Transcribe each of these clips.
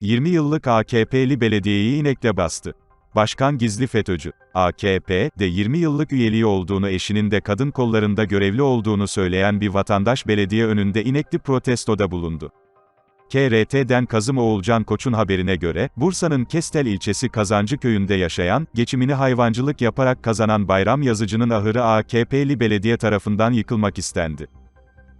20 yıllık AKP'li belediyeyi inekle bastı. Başkan gizli FETÖ'cü. AKP'de 20 yıllık üyeliği olduğunu eşinin de kadın kollarında görevli olduğunu söyleyen bir vatandaş belediye önünde inekli protestoda bulundu. KRT'den Kazım Oğulcan Koç'un haberine göre, Bursa'nın Kestel ilçesi Kazancı köyünde yaşayan, geçimini hayvancılık yaparak kazanan Bayram Yazıcı'nın ahırı AKP'li belediye tarafından yıkılmak istendi.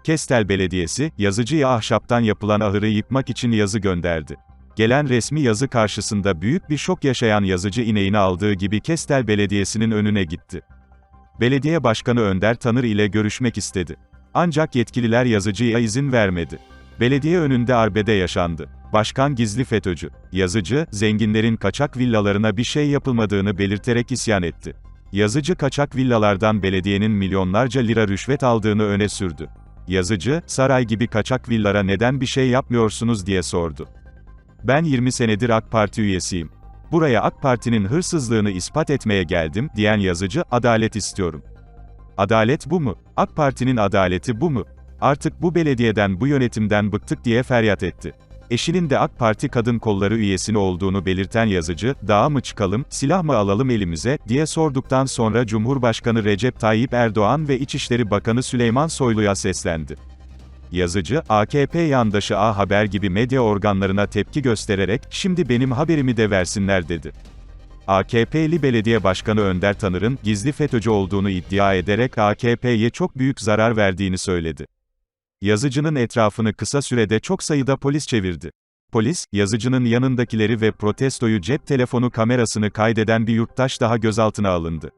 Kestel Belediyesi, Yazıcı'ya ahşaptan yapılan ahırı yıkmak için yazı gönderdi. Gelen resmi yazı karşısında büyük bir şok yaşayan yazıcı ineğini aldığı gibi Kestel Belediyesi'nin önüne gitti. Belediye Başkanı Önder Tanır ile görüşmek istedi. Ancak yetkililer yazıcıya izin vermedi. Belediye önünde arbede yaşandı. Başkan gizli FETÖ'cü. Yazıcı, zenginlerin kaçak villalarına bir şey yapılmadığını belirterek isyan etti. Yazıcı kaçak villalardan belediyenin milyonlarca lira rüşvet aldığını öne sürdü. Yazıcı, saray gibi kaçak villara neden bir şey yapmıyorsunuz diye sordu. Ben 20 senedir AK Parti üyesiyim. Buraya AK Parti'nin hırsızlığını ispat etmeye geldim, diyen yazıcı, adalet istiyorum. Adalet bu mu? AK Parti'nin adaleti bu mu? Artık bu belediyeden bu yönetimden bıktık diye feryat etti. Eşinin de AK Parti kadın kolları üyesini olduğunu belirten yazıcı, dağa mı çıkalım, silah mı alalım elimize, diye sorduktan sonra Cumhurbaşkanı Recep Tayyip Erdoğan ve İçişleri Bakanı Süleyman Soylu'ya seslendi. Yazıcı, AKP yandaşı A Haber gibi medya organlarına tepki göstererek, şimdi benim haberimi de versinler dedi. AKP'li belediye başkanı Önder Tanır'ın, gizli FETÖ'cü olduğunu iddia ederek AKP'ye çok büyük zarar verdiğini söyledi. Yazıcının etrafını kısa sürede çok sayıda polis çevirdi. Polis, yazıcının yanındakileri ve protestoyu cep telefonu kamerasını kaydeden bir yurttaş daha gözaltına alındı.